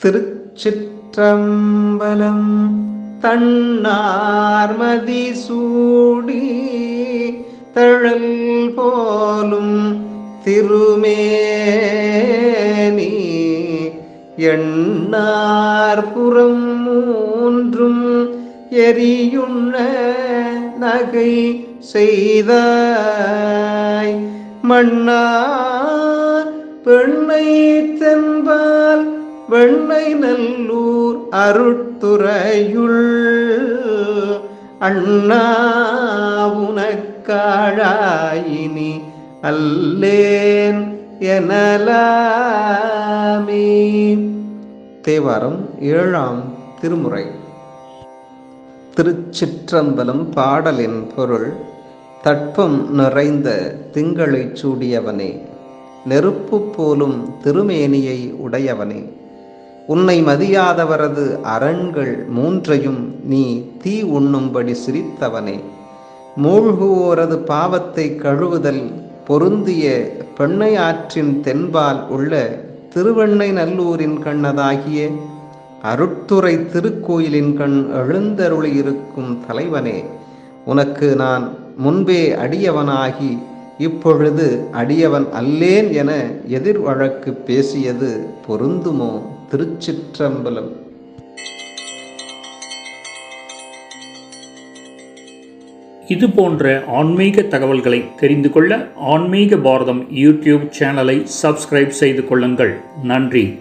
திருச்சிற்றம்பலம் தன்னார்மதி சூடி தழல் போலும் திருமேனி எண்ணார்புறம் மூன்றும் எரியுண்ண நகை செய்தாய். மன்னார் பெண்ணை தென்பால் வெண்ணை நல்லூர் அருட்துறையுள். அண்ணா உனக்காழாயினி அல்லேன் எனலாமே. தேவாரம் ஏழாம் திருமுறை. திருச்சிற்றம்பலம் பாடலின் பொருள் தட்பம் நிறைந்த திங்களைச் சூடியவனே நெருப்பு போலும் திருமேனியை உடையவனே. உன்னை மதியாதவரது அரண்கள் மூன்றையும் நீ தீ உண்ணும்படி சிரித்தவனே. மூழ்குவோரது பாவத்தை கழுவுதல் பொருந்திய பெண்ணை ஆற்றின் தென்பால் உள்ள திருவெண்ணை நல்லூரின் கண்ணதாகிய அருட்துறை திருக்கோயிலின் கண் எழுந்தருளி இருக்கும் தலைவனே உனக்கு நான் முன்பே அடியவனாகி இப்பொழுது அடியவன் அல்லேன் என எதிர் வழக்கு பேசியது பொருந்துமோ? திருச்சிற்றம்பலம். இது போன்ற ஆன்மீக தகவல்களை தெரிந்து கொள்ள ஆன்மீக பாரதம் யூடியூப் சேனலை சப்ஸ்கிரைப் செய்து கொள்ளுங்கள். நன்றி.